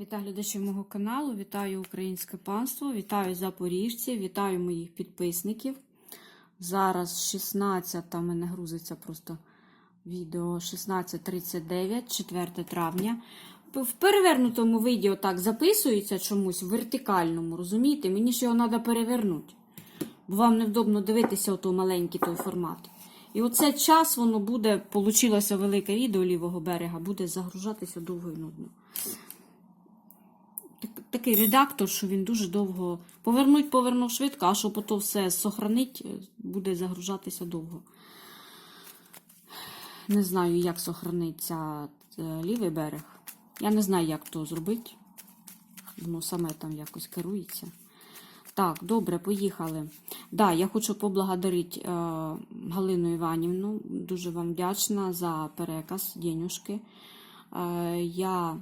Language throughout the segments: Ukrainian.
Вітаю глядачів мого каналу, вітаю українське панство, вітаю запоріжців, вітаю моїх підписників. Зараз 16, у мене грузиться просто відео 16.39, 4 травня. В перевернутому відео так записується чомусь в вертикальному, розумієте? Мені ж його треба перевернути. Бо вам невдобно дивитися ото маленький той формат. І оце час воно буде, получилося велике відео лівого берега, буде загружатися довго і нудно. Так- Такий редактор, що він дуже довго. Повернуть, повернув швидко, а щоб ото все сохранить, е, буде загружатися довго. Не знаю, як сохраниться е, лівий берег. Я не знаю, як то зробити. Воно саме там якось керується. Так, добре, поїхали. Да, я хочу поблагодарити е, Галину Іванівну. Дуже вам вдячна за переказ денюжки. Е, я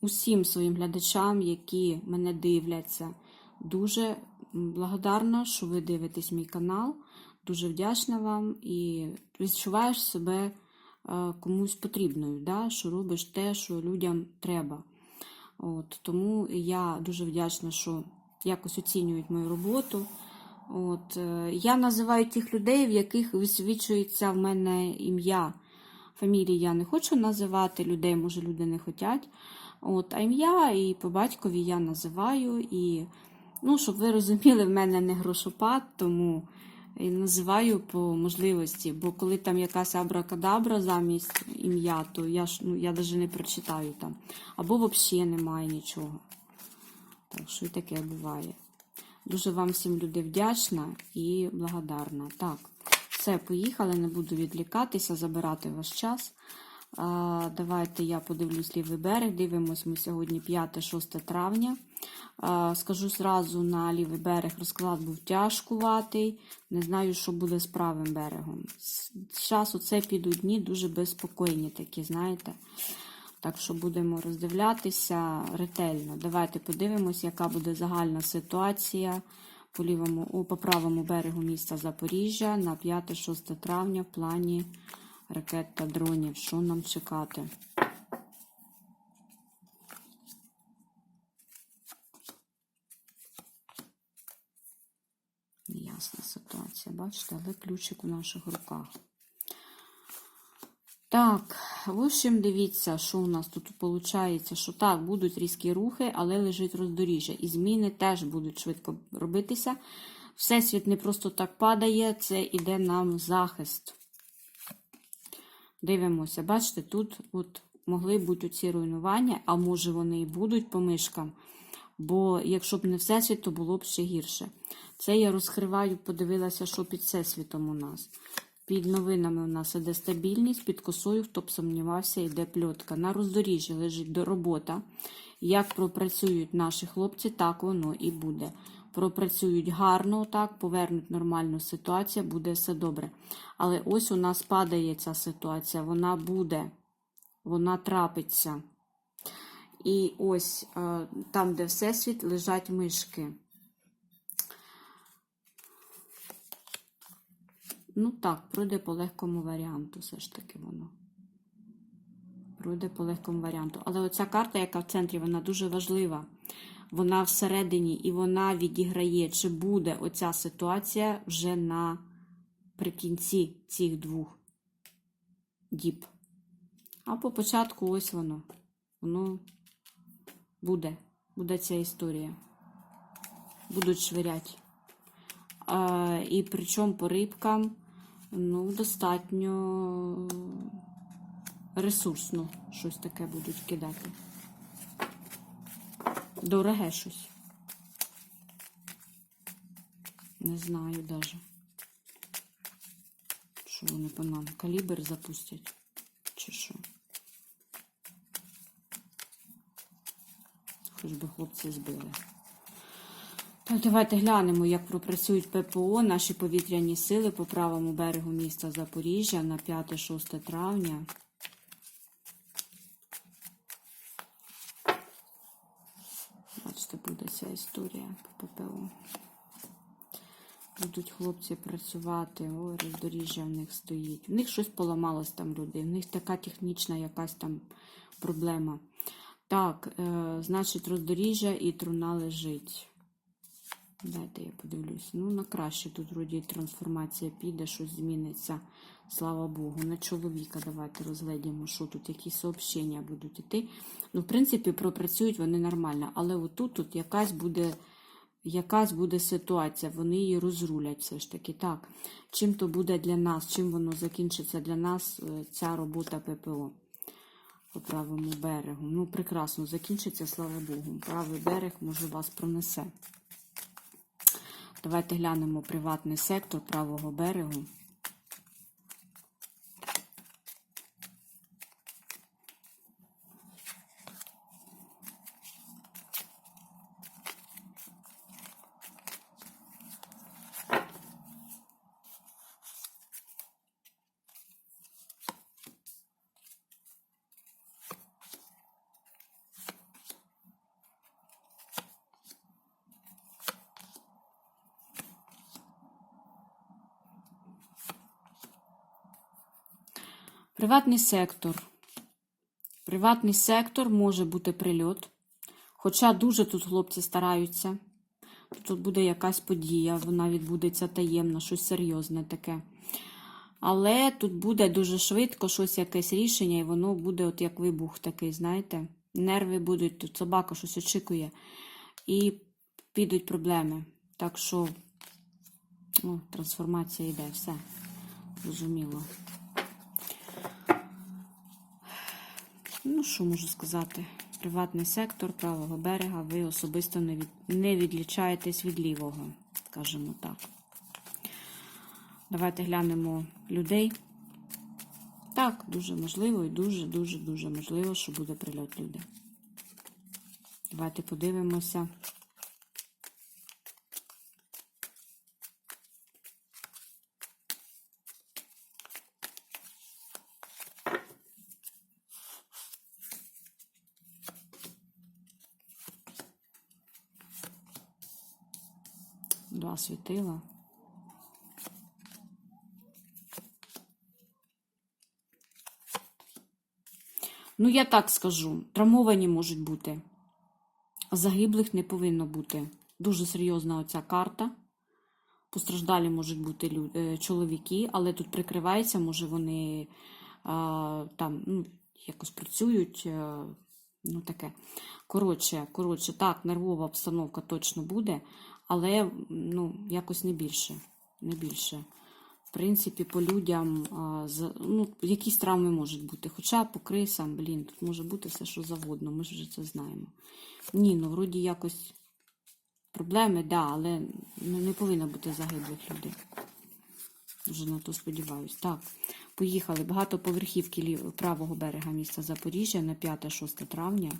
усім своїм глядачам, які мене дивляться, дуже благодарна, що ви дивитесь мій канал. Дуже вдячна вам і відчуваєш себе е, комусь потрібною, да? що робиш те, що людям треба. От, тому я дуже вдячна, що якось оцінюють мою роботу. От, е, я називаю тих людей, в яких висвічується в мене ім'я. Фамілії я не хочу називати людей, може люди не хочуть. От, а ім'я і по батькові я називаю. І, ну, щоб ви розуміли, в мене не грошопад, тому і називаю по можливості. Бо коли там якась абракадабра замість ім'я, то я ж ну, я навіть не прочитаю там. Або взагалі немає нічого. Так що і таке буває. Дуже вам всім люди вдячна і благодарна. Так, все, поїхали, не буду відлікатися, забирати ваш час. Давайте я подивлюсь лівий берег. Дивимось ми сьогодні 5-6 травня. Скажу зразу на лівий берег розклад був тяжкуватий. Не знаю, що буде з правим берегом. Зараз оце підуть дні дуже безспокійні такі, знаєте. Так що будемо роздивлятися ретельно. Давайте подивимось, яка буде загальна ситуація по лівому, по правому берегу міста Запоріжжя на 5-6 травня в плані ракет та дронів. Що нам чекати? Неясна ситуація, бачите, але ключик у наших руках. Так, в общем, дивіться, що у нас тут виходить, що так, будуть різкі рухи, але лежить роздоріжжя. І зміни теж будуть швидко робитися. Всесвіт не просто так падає, це іде нам захист. Дивимося, бачите, тут от могли бути ці руйнування, а може вони і будуть по мишкам. Бо якщо б не всесвіт, то було б ще гірше. Це я розкриваю, подивилася, що під всесвітом у нас. Під новинами у нас іде стабільність, під косою, хто б сумнівався, йде пльотка. На роздоріжжі лежить робота. Як пропрацюють наші хлопці, так воно і буде. Пропрацюють гарно, так, повернуть нормальну ситуацію, буде все добре. Але ось у нас падає ця ситуація, вона буде, вона трапиться. І ось е, там, де всесвіт, лежать мишки. Ну так, пройде по легкому варіанту, все ж таки воно. Пройде по легкому варіанту. Але оця карта, яка в центрі, вона дуже важлива. Вона всередині і вона відіграє, чи буде оця ситуація вже наприкінці цих двох діб. А по початку ось воно. Воно буде. Буде ця історія. Будуть швирять. А, і причому по рибкам ну, достатньо ресурсно щось таке будуть кидати. Дороге щось. Не знаю даже. Що вони по нам? Калібр запустять? Чи що? Хоч би хлопці збили. Так, давайте глянемо, як пропрацюють ППО, наші повітряні сили по правому берегу міста Запоріжжя на 5-6 травня. Бачите, буде ця історія по ППО. Будуть хлопці працювати, о, роздоріжжя в них стоїть. В них щось поламалось там люди, в них така технічна якась там проблема. Так, е, значить, роздоріжжя і труна лежить. Дайте я подивлюсь. Ну, на краще тут вроді трансформація піде, щось зміниться. Слава Богу. На чоловіка давайте розглядімо, що тут, які сообщення будуть іти. Ну, в принципі, пропрацюють вони нормально, але отут тут якась буде. Якась буде ситуація, вони її розрулять все ж таки. Так, чим то буде для нас, чим воно закінчиться для нас, е, ця робота ППО по правому берегу. Ну, прекрасно закінчиться, слава Богу. Правий берег, може, вас пронесе. Давайте глянемо приватний сектор правого берегу. Приватний сектор. Приватний сектор може бути прильот. Хоча дуже тут хлопці стараються. Тут буде якась подія, вона відбудеться таємно, щось серйозне таке. Але тут буде дуже швидко щось якесь рішення, і воно буде от як вибух такий, знаєте. Нерви будуть, тут собака щось очікує. І підуть проблеми. Так що, о, трансформація йде, все. Зрозуміло. Ну, що можу сказати? Приватний сектор правого берега, ви особисто не, від... не відлічаєтесь від лівого, скажімо так. Давайте глянемо людей. Так, дуже можливо і дуже-дуже-дуже можливо, що буде прильот люди. Давайте подивимося. Два. Ну, я так скажу, травмовані можуть бути. Загиблих не повинно бути. Дуже серйозна оця карта. Постраждалі можуть бути лю- е, чоловіки, але тут прикривається, може вони а, там ну, якось працюють. е, Ну, таке. Коротше, коротше, так, нервова обстановка точно буде, але ну, якось не більше. Не більше. В принципі, по людям ну, якісь травми можуть бути. Хоча по крисам, блін, тут може бути все, що завгодно, ми ж вже це знаємо. Ні, ну вроді якось проблеми, да, але ну, не повинно бути загиблих людей. Вже на то сподіваюсь. Так, поїхали. Багатоповерхівки лів- правого берега міста Запоріжжя на 5-6 травня.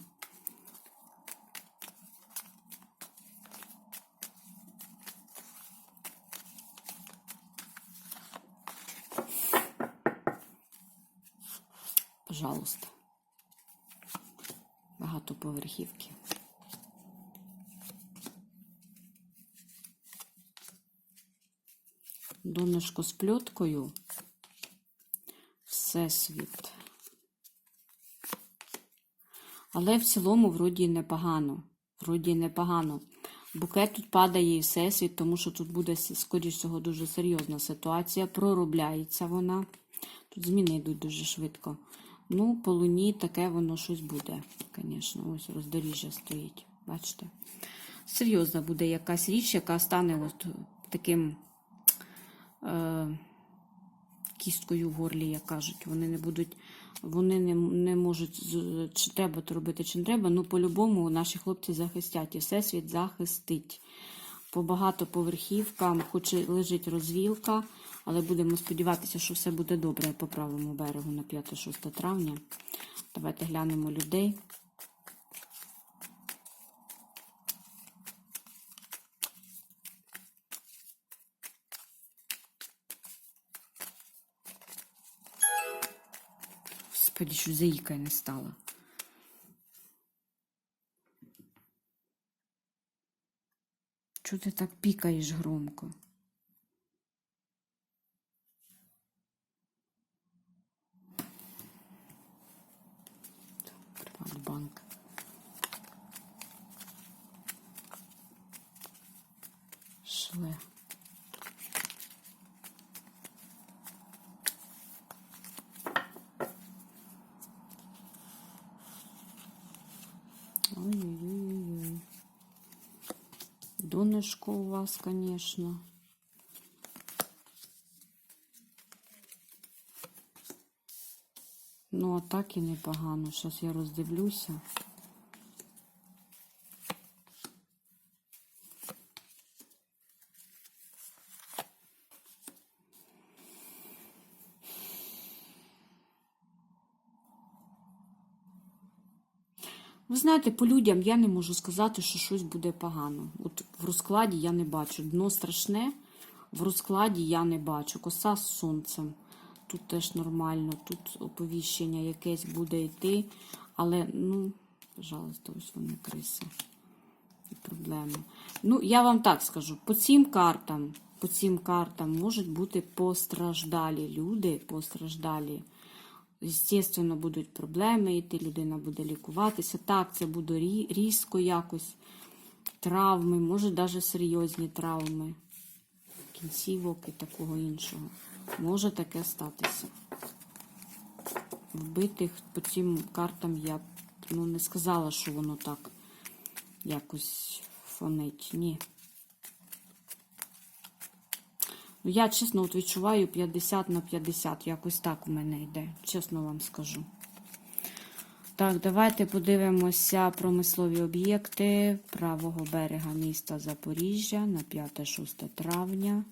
Пожалуйста. Багатоповерхівки. Донечко з пльоткою. Всесвіт. Але в цілому, вроді, непогано. Вроді непогано. Букет тут падає і всесвіт, тому що тут буде, скоріш всього, дуже серйозна ситуація. Проробляється вона. Тут зміни йдуть дуже швидко. Ну, по луні таке воно щось буде, звісно. Ось роздоріжжя стоїть. Бачите? Серйозна буде якась річ, яка стане от таким е, кісткою в горлі, як кажуть. Вони не будуть, вони не, не можуть, чи треба то робити, чи не треба. Ну, по-любому наші хлопці захистять, і всесвіт захистить. По багатоповерхівкам, хоч і лежить розвілка, але будемо сподіватися, що все буде добре по правому берегу на 5-6 травня. Давайте глянемо людей. Господи, що заїкає не стала. Чого ти так пікаєш громко? Донышко у вас, конечно. Ну, а так і непогано. Зараз я роздивлюся. Ви знаєте, по людям я не можу сказати, що щось буде погано. От в розкладі я не бачу. Дно страшне, в розкладі я не бачу. Коса з сонцем. Тут теж нормально, тут оповіщення якесь буде йти. Але, ну, пожалуйста, ось вони криси. І проблеми. Ну, я вам так скажу: по цим картам, по цим картам можуть бути постраждалі люди, постраждалі. Звісно, будуть проблеми йти, людина буде лікуватися. Так, це буде різко якось. Травми, може навіть серйозні травми, кінцівок і такого іншого. Може таке статися. Вбитих по цим картам я ну, не сказала, що воно так якось фонить. Ні. Ну, я, чесно, от відчуваю 50 на 50. Якось так у мене йде, чесно вам скажу. Так, давайте подивимося промислові об'єкти правого берега міста Запоріжжя на 5-6 травня.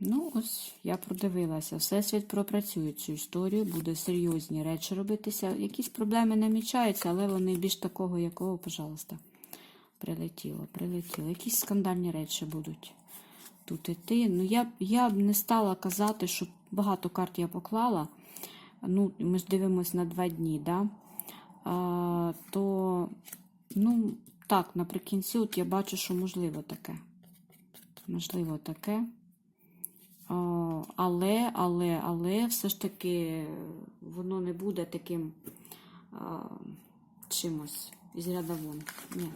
Ну, ось я продивилася. Всесвіт пропрацює цю історію, буде серйозні речі робитися. Якісь проблеми намічаються, але вони більш такого, якого, пожалуйста, прилетіло, прилетіло. Якісь скандальні речі будуть тут іти. Ну, я, я б не стала казати, що багато карт я поклала. Ну, ми ж дивимося на два дні, да? а, то, ну, так, наприкінці, от я бачу, що можливо таке. Можливо, таке. А, Але, але, але все ж таки воно не буде таким а, чимось із ряда. Ні.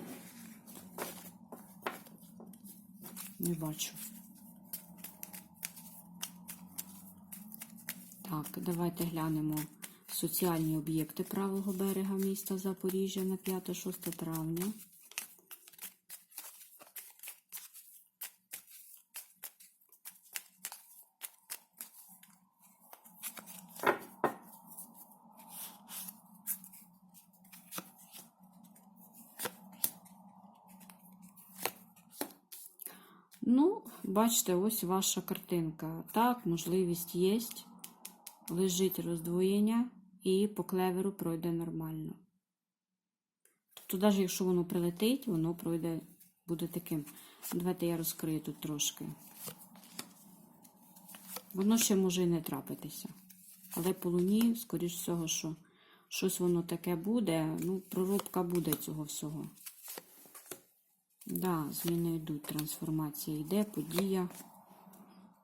Не бачу. Так, давайте глянемо соціальні об'єкти правого берега міста Запоріжжя на 5-6 травня. Ну, бачите, ось ваша картинка. Так, можливість є. Лежить роздвоєння і по клеверу пройде нормально. Тобто, навіть якщо воно прилетить, воно пройде, буде таким. Давайте я розкрию тут трошки. Воно ще може і не трапитися. Але по луні, скоріш всього, що щось воно таке буде, ну, проробка буде цього всього. Да, зміни йдуть, трансформація йде, подія.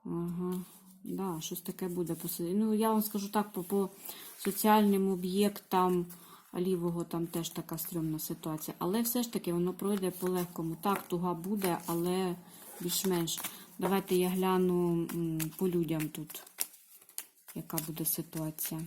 Ага, да, щось таке буде. Ну, я вам скажу так, по, по соціальним об'єктам лівого там теж така стрьомна ситуація. Але все ж таки воно пройде по легкому. Так, туга буде, але більш-менш. Давайте я гляну по людям тут, яка буде ситуація.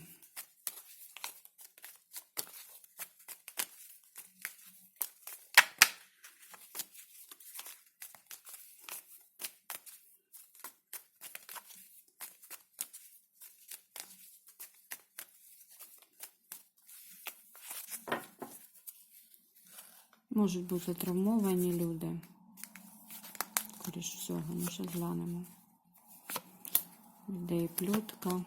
Можуть бути травмовані люди. Скоріше всього, ну ще глянемо. Йде і плютка.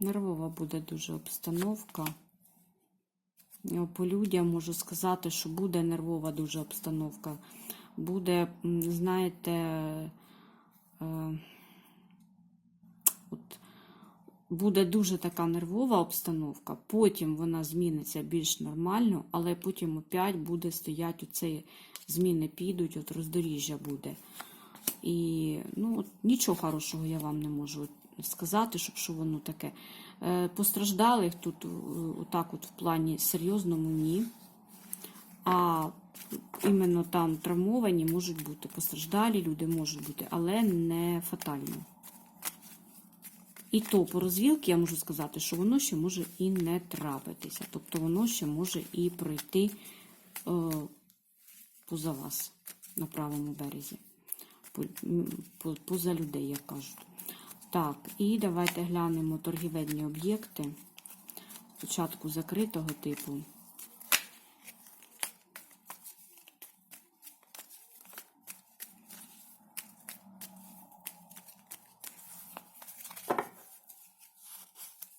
Нервова буде дуже обстановка. Я По людям можу сказати, що буде нервова дуже обстановка. Буде, знаєте, е, буде дуже така нервова обстановка, потім вона зміниться більш нормально, але потім опять буде стояти оце зміни підуть, от роздоріжжя буде. І ну, от, нічого хорошого я вам не можу сказати, щоб що воно таке. Е, постраждалих тут е, отак от в плані серйозному ні. А іменно там травмовані можуть бути, постраждалі люди можуть бути, але не фатально. І то по розвілки я можу сказати, що воно ще може і не трапитися. Тобто воно ще може і пройти е, поза вас на правому березі. Поза людей, як кажуть. Так, і давайте глянемо торгівельні об'єкти. Спочатку закритого типу.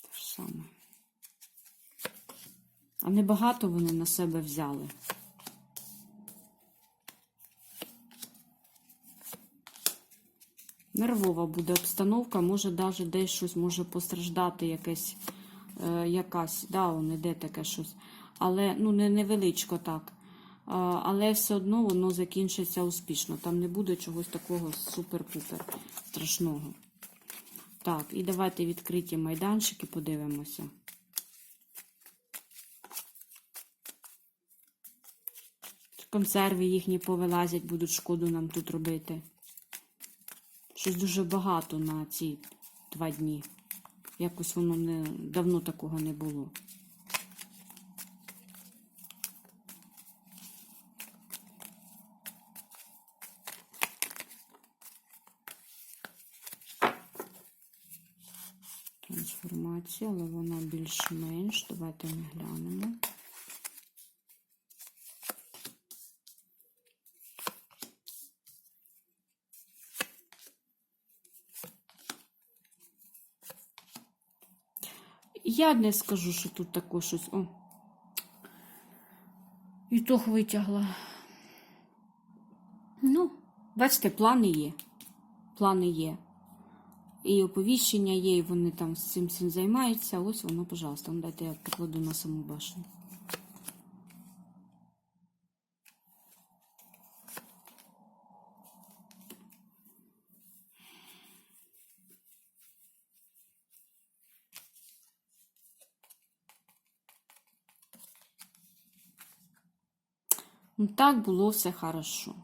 Те ж саме. А небагато вони на себе взяли. Нервова буде обстановка, може навіть десь щось може постраждати, якесь, е, якась, да, он іде таке щось. Але ну, не невеличко так. А, але все одно воно закінчиться успішно. Там не буде чогось такого супер-пупер страшного. Так, і давайте відкриті майданчики подивимося. Консерви їхні повилазять, будуть шкоду нам тут робити. Щось дуже багато на ці два дні. Якось воно не давно такого не було. Трансформація, але вона більш-менш. Давайте ми глянемо. Я не скажу, що тут таке щось. О. І тох витягла. Ну, бачите, плани є. Плани є. І оповіщення є, і вони там з цим всім займаються. Ось воно, пожалуйста. Дайте я покладу на саму башню. Ну, так було все хорошо.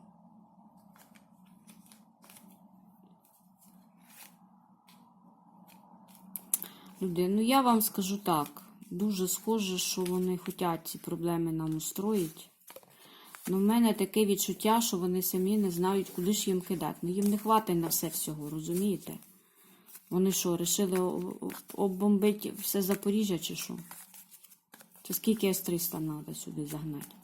Люди, ну я вам скажу так. Дуже схоже, що вони хочуть ці проблеми нам устроїть. Ну, в мене таке відчуття, що вони самі не знають, куди ж їм кидати. Ну, їм не хватить на все всього, розумієте? Вони що, вирішили оббомбити все Запоріжжя чи що? Це скільки С-300 треба сюди загнати?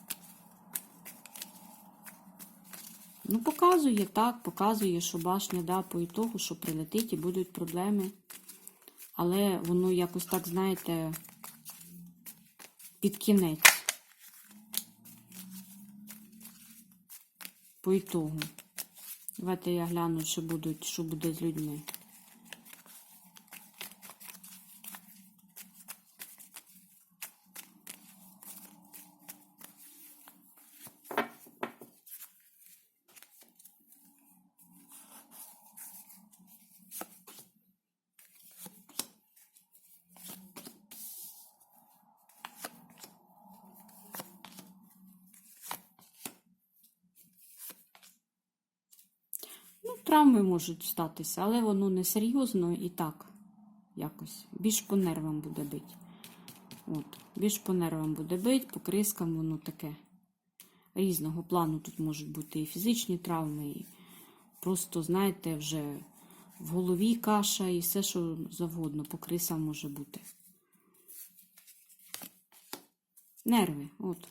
Ну, показує так, показує, що башня, да, по ітогу, що прилетить і будуть проблеми. Але воно якось так, знаєте, під кінець. По ітогу. Давайте я гляну, що, будуть, що буде з людьми. Ну, травми можуть статися, але воно не серйозно і так якось. Більш по нервам буде бити. От, більш по нервам буде бити, по крискам воно таке. Різного плану тут можуть бути і фізичні травми, і просто, знаєте, вже в голові каша і все, що завгодно, по крисам може бути. Нерви, от,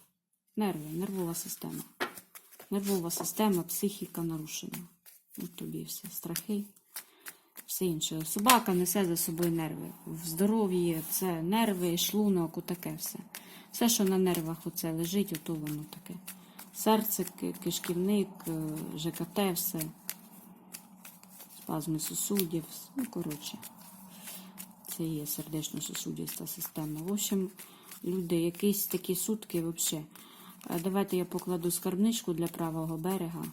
нерви, нервова система. Нервова система, психіка нарушена. От тобі і все. Страхи, все інше. Собака несе за собою нерви. В здоров'ї це нерви, шлунок, отаке все. Все, що на нервах оце лежить, ото воно таке. Серце, кишківник, е, ЖКТ, все. спазми сосудів. Ну, коротше, це є сердечно-сосудиста система. В общем, люди, якісь такі сутки взагалі. Давайте я покладу скарбничку для правого берега.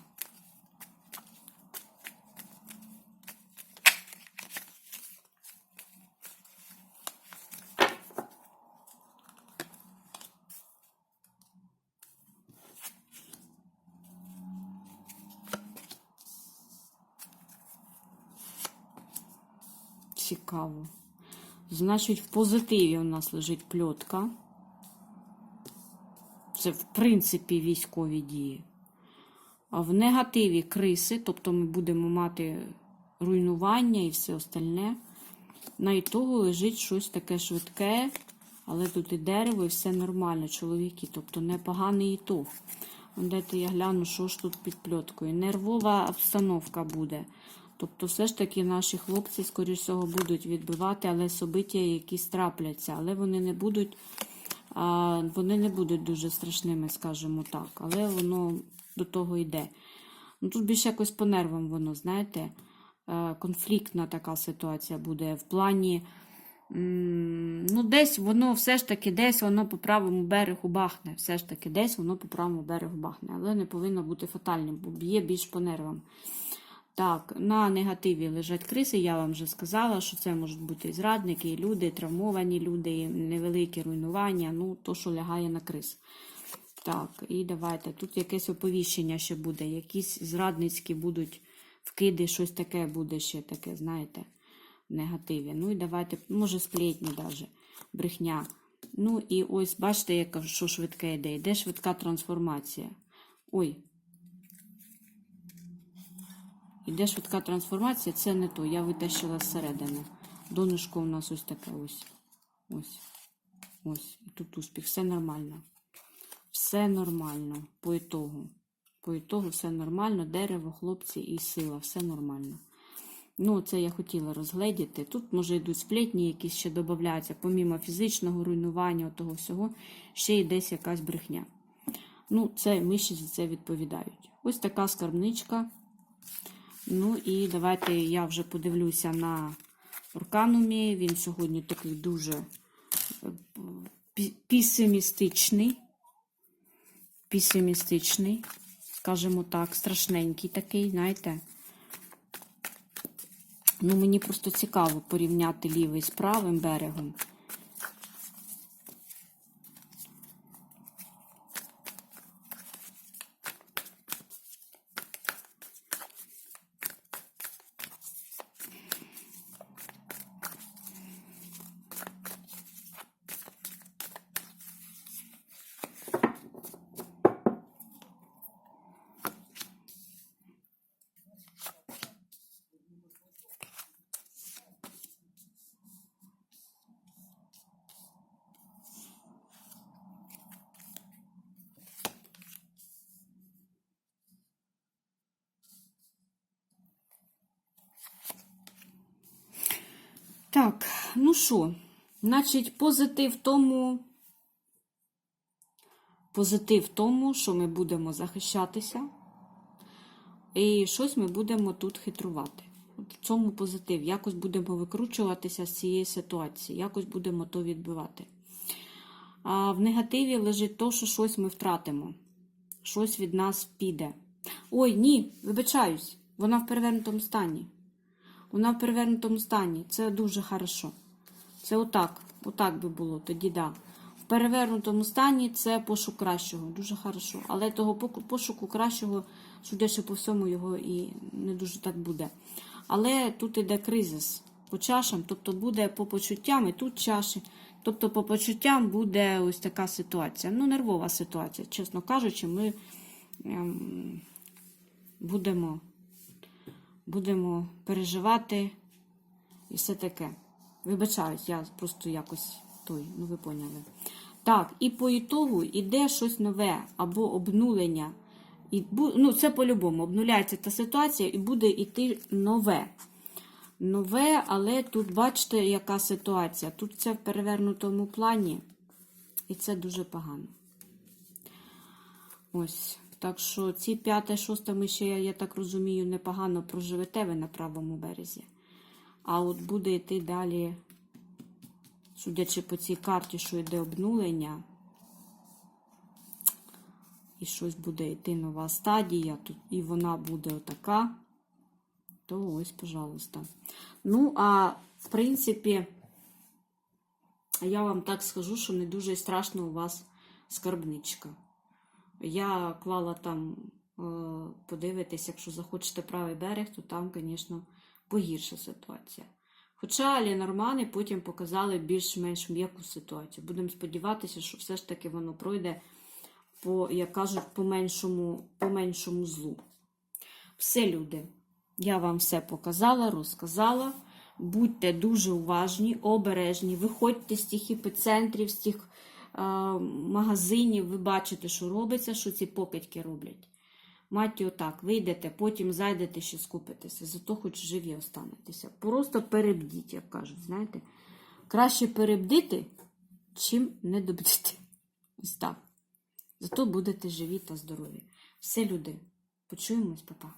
Цікаво. Значить, в позитиві у нас лежить пльотка. Це, в принципі, військові дії. А в негативі криси, тобто ми будемо мати руйнування і все остальне. На ітогу лежить щось таке швидке, але тут і дерево, і все нормально, чоловіки. Тобто непоганий ітог. Дайте я гляну, що ж тут під пльоткою. Нервова обстановка буде. Тобто, все ж таки наші хлопці, скоріш всього, будуть відбивати, але собиття якісь трапляться, але вони не будуть. Вони не будуть дуже страшними, скажімо так, але воно до того йде. Ну, Тут більше якось по нервам воно, знаєте, е, конфліктна така ситуація буде. В плані, ну, десь воно все ж таки, десь воно по правому берегу бахне. Все ж таки, десь воно по правому берегу бахне, але не повинно бути фатальним, бо б'є більш по нервам. Так, на негативі лежать криси, я вам вже сказала, що це можуть бути зрадники, люди, травмовані люди, невеликі руйнування, ну, то, що лягає на крис. Так, і давайте. Тут якесь оповіщення ще буде, якісь зрадницькі будуть вкиди, щось таке буде ще таке, знаєте, в негативі. Ну і давайте, може, сплетні даже, брехня. Ну і ось, бачите, яка, що швидке йде. Йде швидка трансформація. Ой, Іде швидка трансформація, це не то. Я витащила зсередини. Донышко у нас ось таке ось. Ось. Ось. І тут успіх. Все нормально. Все нормально. По ітогу. По ітогу все нормально. Дерево, хлопці і сила. Все нормально. Ну, це я хотіла розгледіти. Тут, може, йдуть сплетні, якісь ще додаються, помімо фізичного руйнування, того всього, ще й десь якась брехня. Ну, це миші за це відповідають. Ось така скарбничка. Ну і давайте я вже подивлюся на Орканумі. Він сьогодні такий дуже е, пі- песимістичний. Песимістичний, скажімо так, страшненький такий, знаєте. Ну, мені просто цікаво порівняти лівий з правим берегом. Так, ну що, значить, позитив тому, позитив тому, що ми будемо захищатися, і щось ми будемо тут хитрувати. От в цьому позитив. Якось будемо викручуватися з цієї ситуації, якось будемо то відбивати. А в негативі лежить то, що щось ми втратимо, щось від нас піде. Ой, ні, вибачаюсь, вона в перевернутому стані. Вона в перевернутому стані. Це дуже хорошо. Це отак. Отак би було, тоді да. В перевернутому стані це пошук кращого. Дуже хорошо. Але того пошуку кращого, судячи по всьому, його і не дуже так буде. Але тут іде кризис по чашам, тобто буде по почуттям, і тут чаші. Тобто, по почуттям буде ось така ситуація. Ну, нервова ситуація, чесно кажучи, ми ем, будемо будемо переживати і все таке. Вибачаюсь, я просто якось той, ну ви поняли. Так, і по ітогу йде щось нове або обнулення. І, ну, це по-любому, обнуляється та ситуація і буде йти нове. Нове, але тут бачите, яка ситуація. Тут це в перевернутому плані, і це дуже погано. Ось. Так що ці п'яте, шосте ми ще, я так розумію, непогано проживете ви на правому березі. А от буде йти далі, судячи по цій карті, що йде обнулення. І щось буде йти нова стадія, і вона буде отака. То ось, пожалуйста. Ну, а в принципі, я вам так скажу, що не дуже страшно у вас скарбничка. Я клала там, е, подивитись, якщо захочете правий берег, то там, звісно, погірша ситуація. Хоча Лінормани потім показали більш-менш м'яку ситуацію. Будемо сподіватися, що все ж таки воно пройде по, як кажуть, по меншому, по меншому злу. Все, люди, я вам все показала, розказала. Будьте дуже уважні, обережні, виходьте з тих епіцентрів, з тих магазинів, ви бачите, що робиться, що ці покидьки роблять. Маті отак, вийдете, потім зайдете ще скупитеся, зато хоч живі останетеся. Просто перебдіть, як кажуть, знаєте. Краще перебдити, чим не добдити. Ось так. Зато будете живі та здорові. Все, люди, почуємось, папа.